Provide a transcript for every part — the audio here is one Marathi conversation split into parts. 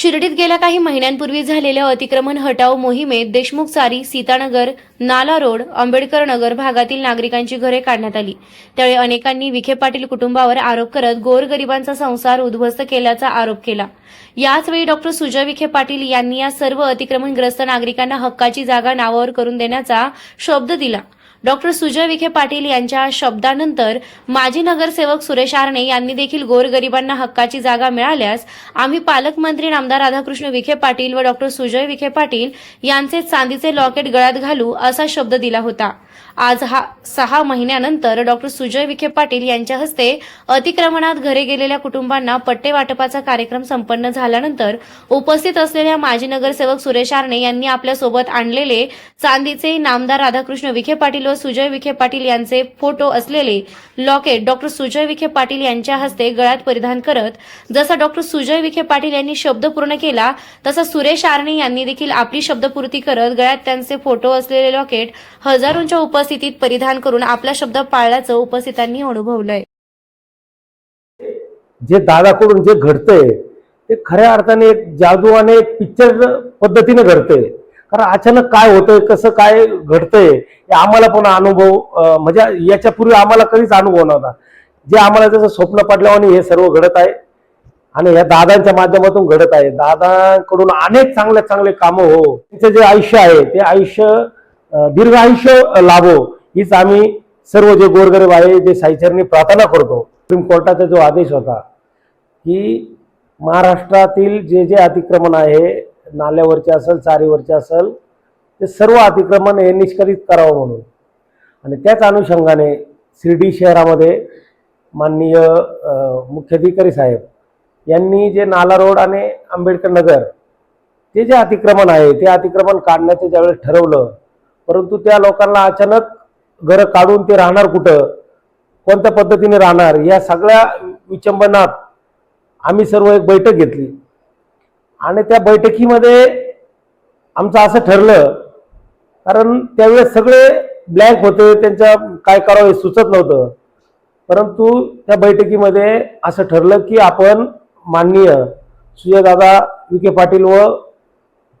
शिर्डीत गेल्या काही महिन्यांपूर्वी झालेल्या अतिक्रमण हटाव मोहिमेत देशमुख चारी सीतानगर नाला रोड आंबेडकर नगर भागातील नागरिकांची घरे काढण्यात आली. त्यावेळी अनेकांनी विखे पाटील कुटुंबावर आरोप करत गोरगरिबांचा संसार उद्ध्वस्त केल्याचा आरोप केला. याचवेळी डॉक्टर सुजय विखे पाटील यांनी या सर्व अतिक्रमणग्रस्त नागरिकांना हक्काची जागा नावावर करून देण्याचा शब्द दिला. डॉक्टर सुजय विखे पाटील यांच्या शब्दानंतर माजी नगरसेवक सुरेश आरणे यांनी देखील गोरगरिबांना हक्काची जागा मिळाल्यास आम्ही पालकमंत्री नामदार राधाकृष्ण विखे पाटील व डॉक्टर सुजय विखे पाटील यांचे चांदीचे लॉकेट गळ्यात घालू असा शब्द दिला होता. आज हा सहा महिन्यानंतर डॉक्टर सुजय विखे पाटील यांच्या हस्ते अतिक्रमणात घरे गेलेल्या कुटुंबांना पट्टे वाटपाचा कार्यक्रम संपन्न झाल्यानंतर उपस्थित असलेल्या माजी नगरसेवक सुरेश आरणे यांनी आपल्यासोबत आणलेले चांदीचे नामदार राधाकृष्ण विखे पाटील व सुजय विखे पाटील यांचे फोटो असलेले लॉकेट डॉक्टर सुजय विखे पाटील यांच्या हस्ते गळ्यात परिधान करत जसा डॉक्टर सुजय विखे पाटील यांनी शब्द पूर्ण केला तसा सुरेश आरणे यांनी देखील आपली शब्दपूर्ती करत गळ्यात त्यांचे फोटो असलेले लॉकेट हजारोंच्या उपस्थितीत परिधान करून आपला शब्द पाळल्याचं उपस्थितांनी अनुभवलंय. जे दादाकडून जे घडतंय ते खऱ्या अर्थाने एक जादू आणि एक पिक्चर पद्धतीने घडतंय. कारण अचानक काय होतंय कसं काय घडतंय हे आम्हाला पण अनुभव म्हणजे याच्यापूर्वी आम्हाला कधीच अनुभव नव्हता. जे आम्हाला जसं स्वप्न पडल्याने हे सर्व घडत आहे आणि या दादांच्या माध्यमातून घडत आहे. दादाकडून अनेक चांगले चांगले कामं हो. त्यांचं जे आयुष्य आहे ते आयुष्य दीर्घ आयुष्य लाभो हीच आम्ही सर्व जे गोरगरीब आहे जे साईचरणी प्रार्थना करतो. सुप्रीम कोर्टाचा जो आदेश होता की महाराष्ट्रातील जे जे अतिक्रमण आहे नाल्यावरचे असेल चारीवरचे असेल ते सर्व अतिक्रमण हे निष्कासित करावं म्हणून. आणि त्याच अनुषंगाने शिर्डी शहरामध्ये माननीय मुख्याधिकारी साहेब यांनी जे नाला रोड आणि आंबेडकर नगर ते जे अतिक्रमण आहे ते अतिक्रमण काढण्याचं ज्यावेळेस ठरवलं परंतु त्या लोकांना अचानक घरं काढून ते राहणार कुठं? कोणत्या पद्धतीने राहणार? या सगळ्या विचंबनात आम्ही सर्व एक बैठक घेतली. आणि त्या बैठकीमध्ये आमचं असं ठरलं कारण त्यावेळेस सगळे ब्लँक होते त्यांच्या काय करावं हे सुचत नव्हतं. परंतु त्या बैठकीमध्ये असं ठरलं की आपण माननीय सुजयदादा विखे पाटील व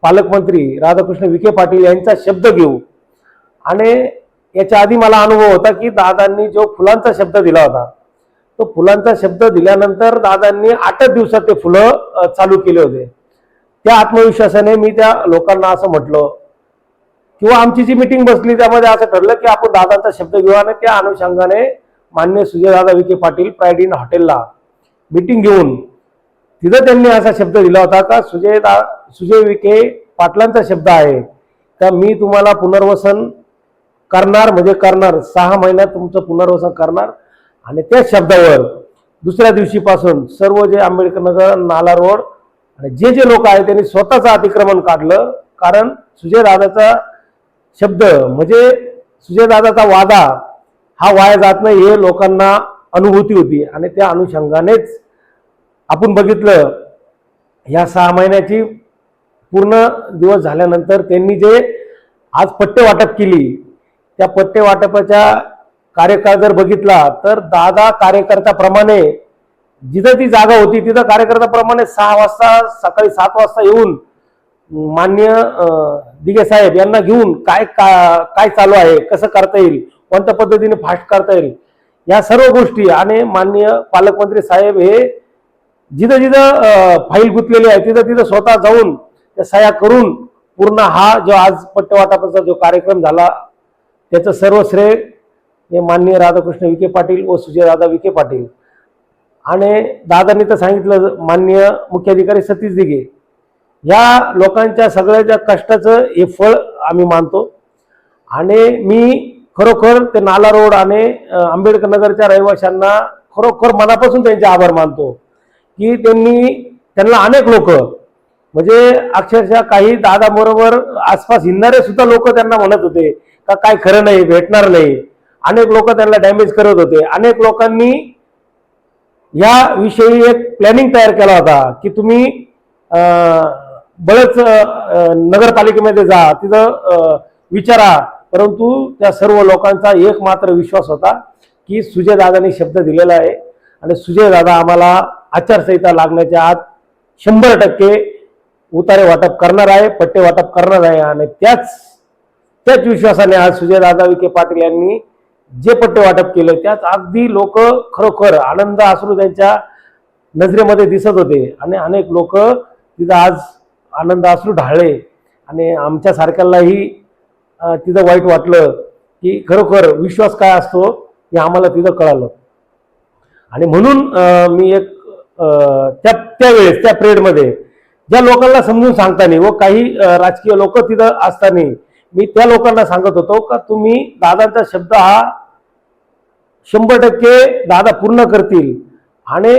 पालकमंत्री राधाकृष्ण विखे पाटील यांचा शब्द घेऊ. आणि याच्या आधी मला अनुभव होता की दादांनी जो फुलांचा शब्द दिला होता तो फुलांचा शब्द दिल्यानंतर दादांनी आठच दिवसात ते फुलं चालू केले होते. त्या आत्मविश्वासाने मी त्या लोकांना असं म्हटलं किंवा आमची जी मिटिंग बसली त्यामध्ये असं ठरलं की आपण दादांचा शब्द घेऊ आणि त्या अनुषंगाने मान्य सुजयदादा विखे पाटील प्राईड इन हॉटेलला मिटिंग घेऊन तिथं त्यांनी असा शब्द दिला होता का सुजय दा सुजय विखे पाटलांचा शब्द आहे. तर मी तुम्हाला पुनर्वसन करणार म्हणजे करणार. सहा महिन्यात तुमचं पुनर्वसन करणार. आणि त्या शब्दावर दुसऱ्या दिवशीपासून सर्व जे आंबेडकर नगर नाला रोड आणि जे जे लोक आहेत त्यांनी स्वतःचं अतिक्रमण काढलं. कारण सुजयदादाचा शब्द म्हणजे सुजयदादाचा वादा हा वाया जात नाही. हे लोकांना अनुभूती होती आणि त्या अनुषंगानेच आपण बघितलं या सहा महिन्याची पूर्ण दिवस झाल्यानंतर त्यांनी जे आज पट्टे वाटप केली त्या पट्टे वाटपाच्या कार्यकाळ जर बघितला तर दादा कार्यकर्त्याप्रमाणे जिथं ती जागा होती तिथं कार्यकर्त्याप्रमाणे सहा वाजता सकाळी सात वाजता येऊन मान्य दिगे साहेब यांना घेऊन काय का- काय चालू आहे कसं करता येईल कोणत्या पद्धतीने फास्ट करता येईल या सर्व गोष्टी आणि माननीय पालकमंत्री साहेब हे जिथं जिथं फाईल गुंतलेली आहे तिथं तिथं स्वतः जाऊन त्या सह्या करून पूर्ण हा जो आज पट्टवाटापाचा जो कार्यक्रम झाला त्याचं सर्व श्रेय हे माननीय राधाकृष्ण विखे पाटील व सुजयदादा विखे पाटील. आणि दादांनी तर सांगितलं माननीय मुख्याधिकारी सतीश दिघे. या लोकांच्या सगळ्याच्या कष्टाचं हे फळ आम्ही मानतो. आणि मी खरोखर ते नाला रोड आणि आंबेडकर नगरच्या रहिवाशांना खरोखर मनापासून त्यांचे आभार मानतो. की त्यांनी त्यांना अनेक लोक म्हणजे अक्षरशः काही दादाबरोबर आसपास हिंडणारे सुद्धा लोक त्यांना म्हणत होते. का काय खरं नाही भेटणार नाही. अनेक लोक त्यांना डॅमेज करत होते. अनेक लोकांनी या विषयी एक प्लॅनिंग तयार केला होता की तुम्ही बरंच बळच नगरपालिकेमध्ये जा तिथं विचारा. परंतु त्या सर्व लोकांचा एक मात्र विश्वास होता की सुजयदादांनी शब्द दिलेला आहे. आणि सुजयदादा आम्हाला आचारसंहिता लागण्याच्या आत शंभर टक्के उतारे वाटप करणार आहे पट्टे वाटप करणार आहे. आणि त्याच त्याच विश्वासाने आज सुजयदादा विखे पाटील यांनी जे पट्टे वाटप केलं त्यात अगदी लोक खरोखर आनंद अश्रू त्यांच्या नजरेमध्ये दिसत होते. आणि अनेक लोक तिथं आज आनंद अश्रू ढाळले. आणि आमच्यासारख्यालाही सारख्यालाही तिथं वाईट वाटलं की खरोखर विश्वास काय असतो हे आम्हाला तिथं कळालं. आणि म्हणून मी एक त्या त्यावेळेस त्या पिरियडमध्ये ज्या लोकांना समजून सांगताना व काही राजकीय लोक तिथं असताना मी त्या लोकांना सांगत होतो का तुम्ही दादांचा शब्द हा शंभर टक्के दादा पूर्ण करतील. आणि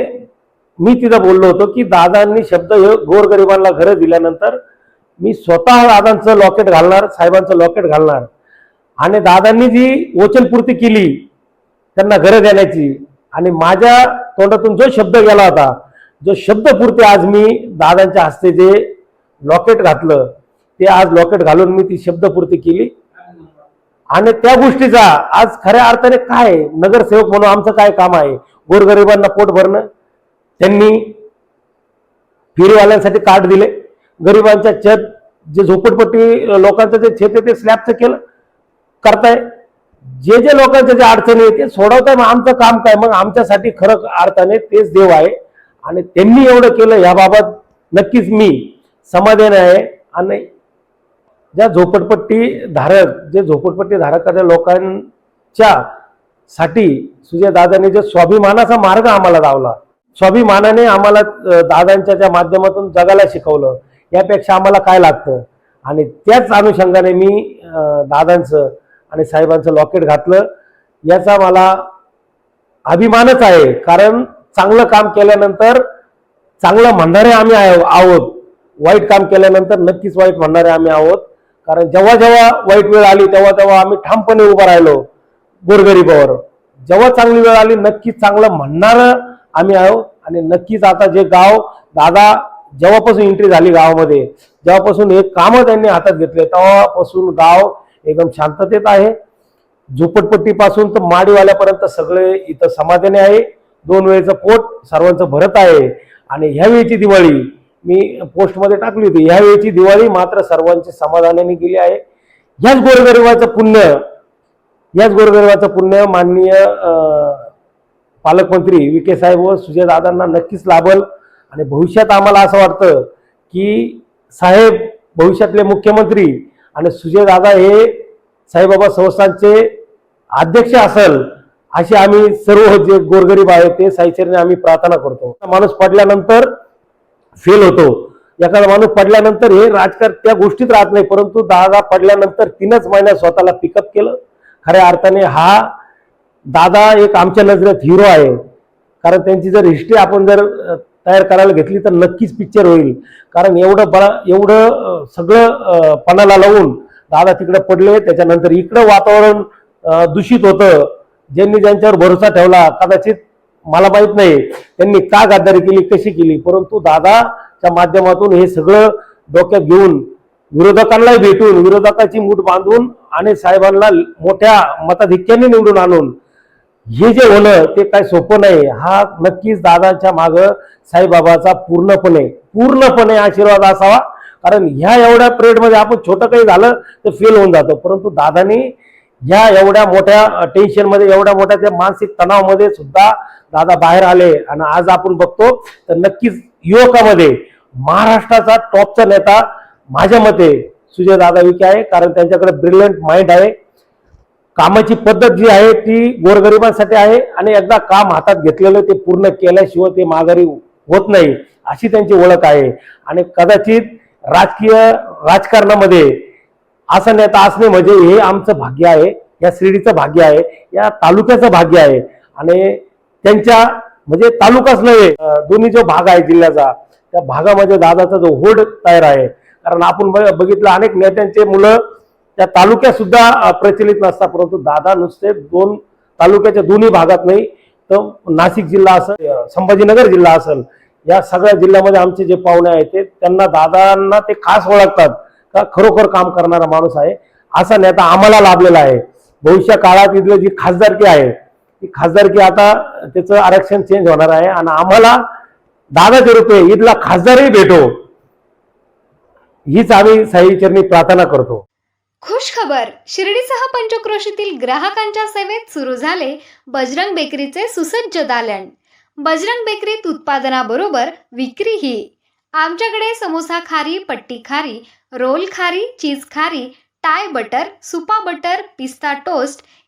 मी तिथं बोललो होतो की दादांनी शब्द हे गोरगरिबांना घरं दिल्यानंतर मी स्वतः दादांचं लॉकेट घालणार साहेबांचं लॉकेट घालणार. आणि दादांनी जी वचनपूर्ती केली त्यांना घरं देण्याची आणि माझ्या तोंडातून जो शब्द गेला होता जो शब्दपूर्ती आज मी दादांच्या हस्ते जे लॉकेट घातलं ते आज लॉकेट घालून मी ती शब्दपूर्ती केली. आणि त्या गोष्टीचा आज खऱ्या अर्थाने काय आहे? नगरसेवक म्हणून आमचं काय काम आहे? गोरगरिबांना पोट भरणं. त्यांनी फेरीवाल्यांसाठी कार्ड दिले. गरिबांच्या छत जे झोपडपट्टी लोकांचं जे छत आहे ते स्लॅबचं केलं. करताय. जे जे लोकांच्या जे अडचणी आहे ते सोडवताय. मग आमचं काम काय? मग आमच्यासाठी खरं अर्थाने तेच देव आहे. आणि त्यांनी एवढं केलं याबाबत नक्कीच मी समाधान आहे. आणि ज्या झोपडपट्टी धारक जे झोपडपट्टी धारकाच्या लोकांच्या साठी सुजय जे स्वाभिमानाचा मार्ग आम्हाला लावला. स्वाभिमानाने आम्हाला दादांच्या त्या माध्यमातून जगाला शिकवलं यापेक्षा आम्हाला काय लागतं? आणि त्याच अनुषंगाने मी दादांचं आणि साहेबांचं लॉकेट घातलं. याचा मला अभिमानच आहे कारण चांगलं काम केल्यानंतर चांगलं म्हणणारे आम्ही आहोत. वाईट काम केल्यानंतर नक्कीच वाईट म्हणणारे आम्ही आहोत. कारण जेव्हा जेव्हा वाईट वेळ आली तेव्हा तेव्हा आम्ही ठामपणे उभं राहिलो गोरगरिबावर. जेव्हा चांगली वेळ आली नक्कीच चांगलं म्हणणारं आम्ही आहोत आणि नक्कीच आता जे गाव दादा जेव्हापासून एंट्री झाली गावामध्ये जेव्हापासून हे कामं त्यांनी हातात घेतले तेव्हापासून गाव एकदम शांततेत आहे. झोपटपट्टीपासून तर माडीवाल्यापर्यंत सगळे इथं समाधानी आहे. दोन वेळेचं पोट सर्वांचं भरत आहे. आणि ह्या वेळीची दिवाळी मी पोस्टमध्ये टाकली होती. यावेळीची दिवाळी मात्र सर्वांची समाधानाने गेली आहे. याच गोरगरिबाचं पुण्य याच गोरगरिबाचं पुण्य माननीय अं, पालकमंत्री विखे साहेब व सुजय दादांना नक्कीच लाभल. आणि भविष्यात आम्हाला असं वाटतं की साहेब भविष्यातले मुख्यमंत्री आणि सुजय दादा हे साईबाबा संस्थांचे अध्यक्ष असल असे आम्ही सर्व जे गोरगरीब आहे ते साईचरने आम्ही प्रार्थना करतो. माणूस पडल्यानंतर फेल होतो. एखादा माणूस पडल्यानंतर हे राजकारण त्या गोष्टीत राहत नाही परंतु दादा पडल्यानंतर तीनच महिन्यात स्वतःला पिकअप केलं. खऱ्या अर्थाने हा दादा एक आमच्या नजरेत हिरो आहे. कारण त्यांची जर हिस्ट्री आपण जर तयार करायला घेतली तर नक्कीच पिक्चर होईल. कारण एवढं बळा एवढं सगळं पणाला लावून दादा तिकडे पडले त्याच्यानंतर इकडं वातावरण दूषित होतं. ज्यांनी ज्यांच्यावर भरोसा ठेवला कदाचित मला माहीत नाही त्यांनी का गद्दारी केली कशी केली? परंतु दादाच्या माध्यमातून हे सगळं डोक्यात घेऊन विरोधकांनाही भेटून विरोधकाची मूठ बांधून आणि साहेबांना मोठ्या मताधिक्याने निवडून आणून हे जे होणं ते काय सोपं नाही. हा नक्कीच दादाच्या माग साईबाबाचा पूर्णपणे पूर्णपणे आशीर्वाद असावा. कारण ह्या एवढ्या पिरियडमध्ये आपण छोटं काही झालं तर फेल होऊन जातं. परंतु दादानी ह्या एवढ्या मोठ्या टेन्शनमध्ये एवढ्या मोठ्या त्या मानसिक तणावामध्ये सुद्धा दादा बाहेर आले आणि आज आपण बघतो तर नक्कीच युवकामध्ये महाराष्ट्राचा टॉपचा नेता माझ्या मते सुजय दादा विखे आहे कारण त्यांच्याकडे ब्रिलियंट माइंड आहे. कामाची पद्धत जी आहे ती गोरगरिबांसाठी आहे आणि एकदा काम हातात घेतलेलं ते पूर्ण केल्याशिवाय ते माघारी होत नाही अशी त्यांची ओळख आहे. आणि कदाचित राजकीय राजकारणामध्ये असा नेता असणे म्हणजे हे आमचं भाग्य आहे या शिर्डीचं भाग्य आहे या तालुक्याचं भाग्य आहे. आणि त्यांच्या म्हणजे तालुकाच नव्हे दोन्ही जो भाग आहे जिल्ह्याचा त्या भागामध्ये दादाचा जो होड तयार आहे. कारण आपण बघ- बघितलं अनेक नेत्यांचे मुलं त्या तालुक्यात सुद्धा प्रचलित नसतात परंतु दादा नुसते दोन तालुक्याच्या दोन्ही भागात नाही तर नाशिक जिल्हा असेल संभाजीनगर जिल्हा असेल या सगळ्या जिल्ह्यामध्ये आमचे जे पाहुणे आहेत ते त्यांना दादांना ते खास ओळखतात का खरोखर काम करणारा माणूस आहे असा नेता आम्हाला लाभलेला आहे. भविष्य काळात इथलं जी खासदारकी आहे की खासदारकी आता त्याचं आरक्षण चेंज होणार आहे आणि आम्हाला दादाच्या रुपये इथला खासदारही भेटो. हीच आम्ही साई चरणी प्रार्थना करतो. खुश खबर शिर्डीसह पंचक्रोशीतील ग्राहकांच्या सेवेत सुरू झाले बजरंग बेकरीचे सुसज्ज दालन. बजरंग बेकरीत उत्पादनाबरोबर विक्रीही. आमच्याकडे समोसा खारी पट्टी खारी रोल खारी चीज खारी टाय बटर सुपा बटर पिस्ता toast